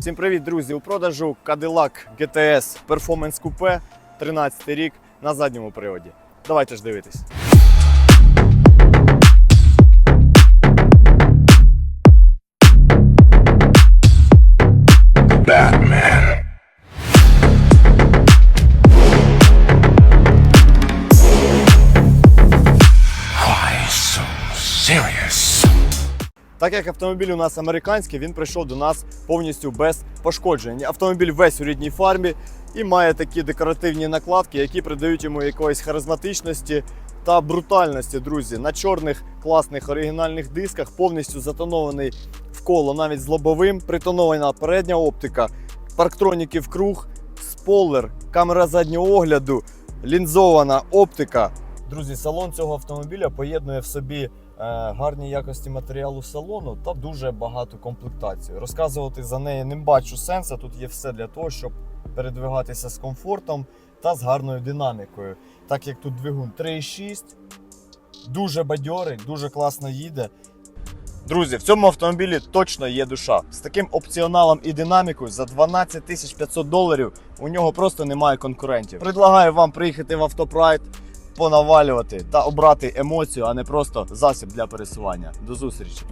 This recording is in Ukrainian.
Всім привіт, друзі! У продажу Cadillac GTS Performance Coupe 13 рік на задньому приводі. Давайте ж дивитись. Batman. Why so serious? Так як автомобіль у нас американський, він прийшов до нас повністю без пошкоджень. Автомобіль весь у рідній фармі і має такі декоративні накладки, які придають йому якоїсь харизматичності та брутальності, друзі. На чорних класних оригінальних дисках повністю затонований в коло, навіть з лобовим, притонована передня оптика, парктроніки в круг, спойлер, камера заднього огляду, лінзована оптика. Друзі, салон цього автомобіля поєднує в собі е, гарні якості матеріалу салону та дуже багату комплектацію. Розказувати за неї не бачу сенсу. Тут є все для того, щоб передвигатися з комфортом та з гарною динамікою. Так як тут двигун 3,6, дуже бадьорий, дуже класно їде. Друзі, в цьому автомобілі точно є душа. З таким опціоналом і динамікою за 12 500 доларів у нього просто немає конкурентів. Предлагаю вам приїхати в автопрайд, понавалювати та обрати емоцію, а не просто засіб для пересування. До зустрічі!